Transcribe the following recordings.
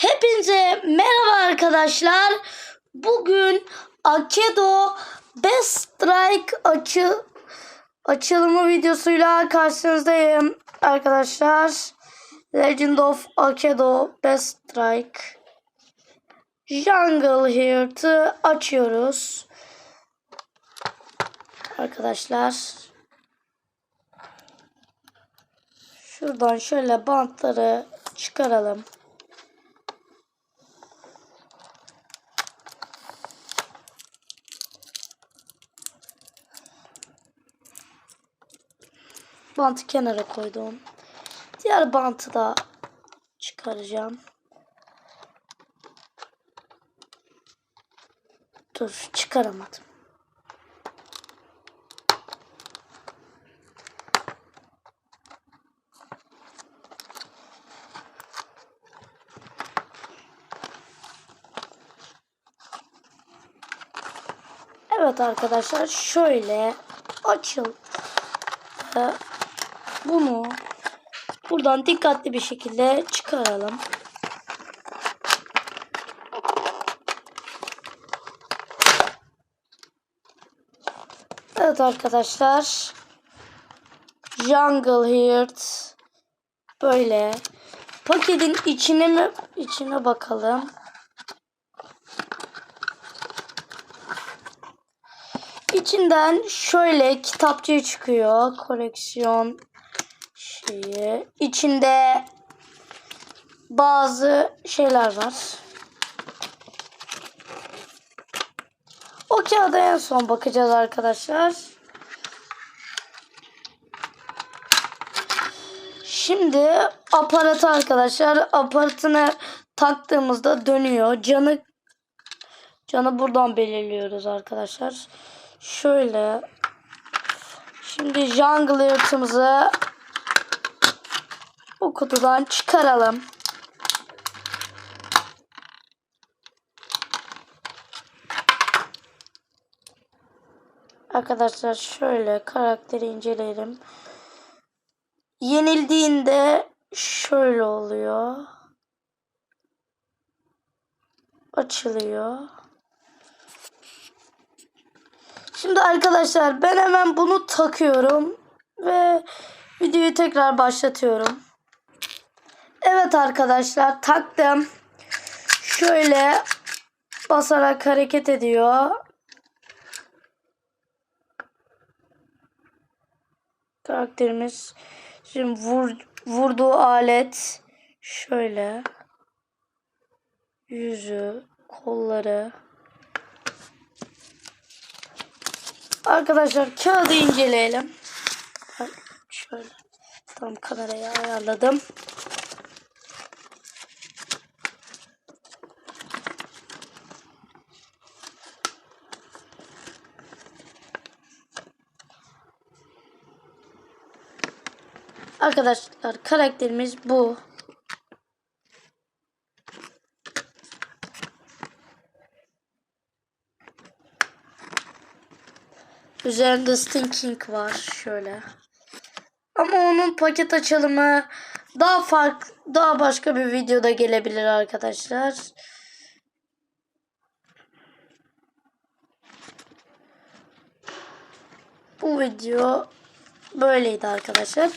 Hepinize merhaba arkadaşlar. Bugün Akedo Best Strike açı açılımı videosuyla karşınızdayım arkadaşlar. Legend of Akedo Best Strike Jungle Heart'ı açıyoruz. Arkadaşlar şuradan şöyle bantları çıkaralım. Bantı kenara koydum. Diğer bantı da çıkaracağım. Dur çıkaramadım. Evet arkadaşlar şöyle açıl Ee, bunu buradan dikkatli bir şekilde çıkaralım. Evet arkadaşlar. Jungle Heart böyle paketin içine mi içine bakalım. İçinden şöyle kitapçığı çıkıyor. Koleksiyon şeyi. İçinde bazı şeyler var. O kağıda en son bakacağız arkadaşlar. Şimdi aparatı arkadaşlar. Aparatını taktığımızda dönüyor. Canı canı buradan belirliyoruz arkadaşlar. Şöyle. Şimdi jungle yırtımızı bu kutudan çıkaralım. Arkadaşlar şöyle karakteri inceleyelim. Yenildiğinde şöyle oluyor. Açılıyor. Şimdi arkadaşlar ben hemen bunu takıyorum ve videoyu tekrar başlatıyorum. Evet arkadaşlar taktım. Şöyle basarak hareket ediyor. Karakterimiz şimdi vur, vurduğu alet şöyle yüzü, kolları Arkadaşlar kağıdı inceleyelim. Şöyle tam kamerayı ayarladım. Arkadaşlar karakterimiz bu. Üzerinde Stinking var şöyle. Ama onun paket açılımı daha farklı, daha başka bir videoda gelebilir arkadaşlar. Bu video böyleydi arkadaşlar.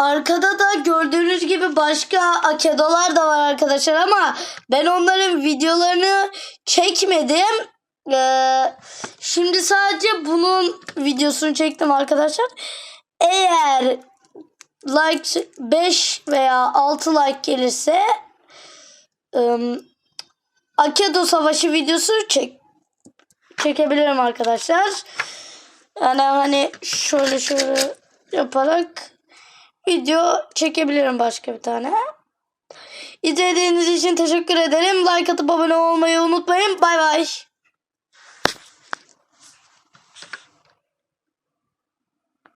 Arkada da gördüğünüz gibi başka akedolar da var arkadaşlar ama ben onların videolarını çekmedim. Ee, şimdi sadece bunun videosunu çektim arkadaşlar. Eğer like 5 veya 6 like gelirse ım, Akedo Savaşı videosu çek çekebilirim arkadaşlar. Yani hani şöyle şöyle yaparak video çekebilirim başka bir tane. İzlediğiniz için teşekkür ederim. Like atıp abone olmayı unutmayın. Bay bay.